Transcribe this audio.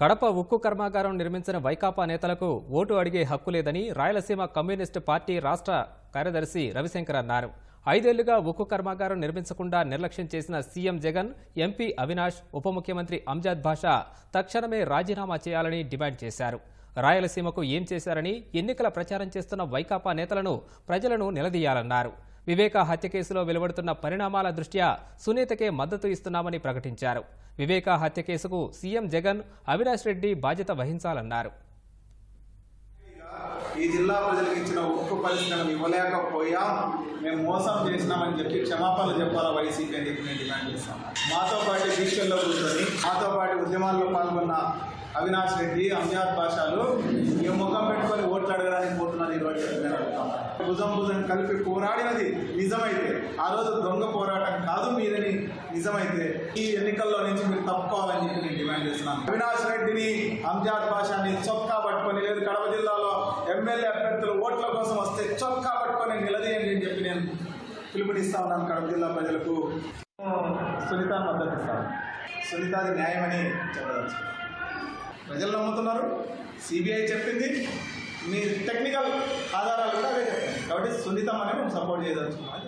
కడప ఉక్కు కర్మాగారం నిర్మించిన వైకాపా నేతలకు ఓటు అడిగే హక్కు లేదని రాయలసీమ కమ్యూనిస్టు పార్టీ రాష్ట్ర కార్యదర్శి రవిశంకర్ అన్నారు. ఐదేళ్ళుగా ఉక్కు కర్మాగారం నిర్మించకుండా నిర్లక్ష్యం చేసిన సీఎం జగన్ ఎంపీ అవినాష్ ఉప ముఖ్యమంత్రి అంజాద్ భాషా తక్షణమే రాజీనామా చేయాలని డిమాండ్ చేశారు. రాయలసీమకు ఏం చేశారని ఎన్నికల ప్రచారం చేస్తున్న వైకాపా నేతలను ప్రజలను నిలదీయాలన్నారు. వివేక హత్య కేసులో వెలువడుతున్న పరిణామాల దృష్ట్యా సునీతకే మద్దతు ఇస్తున్నామని ప్రకటించారు. వివేక హత్య కేసుకు సీఎం జగన్ అవినాష్ రెడ్డి బాధ్యత వహించాలన్నారు. ఈ జిల్లా ప్రజలకు ఇచ్చిన ఉక్కు పరిశ్రమను ఇవ్వలేకపోయాం మేము మోసం చేసినామని చెప్పి క్షమాపణలు చెప్పాలా వైసీపీ అని చెప్పి మేము డిమాండ్ చేస్తాం మాతో పాటు దీక్షల్లో కూర్చొని మాతో పాటు ఉద్యమాల్లో పాల్గొన్న అవినాష్ రెడ్డి అంజాద్ భాషలు ఈ ముఖం పెట్టుకొని ఓట్లు అడగడానికి పోతున్నారు భుజం భుజం కలిపి పోరాడినది నిజమైతే. ఆ రోజు దొంగ పోరాటం కాదు మీదని నిజమైతే. ఈ ఎన్నికల్లో నుంచి మీరు తప్పుకోవాలని చెప్పి నేను డిమాండ్ చేస్తున్నాను. అవినాష్ రెడ్డిని అంజాద్ భాషని చొక్కా పట్టుకొని లేదు కడప జిల్లాలో ఎమ్మెల్యే అభ్యర్థులు ఓట్ల కోసం వస్తే చొక్కా పట్టుకొని నిలదీయండి అని చెప్పి నేను పిలుపునిస్తా ఉన్నాను కడప జిల్లా ప్రజలకు. సునీత మద్దతు ఇస్తాను. సునీతాది న్యాయమని చెప్పదలుచు ప్రజలు నమ్ముతున్నారు. సిబిఐ చెప్పింది. మీ టెక్నికల్ కాబట్టి సున్నితం అనేది మేము సపోర్ట్ చేయదలుచుకున్నాం.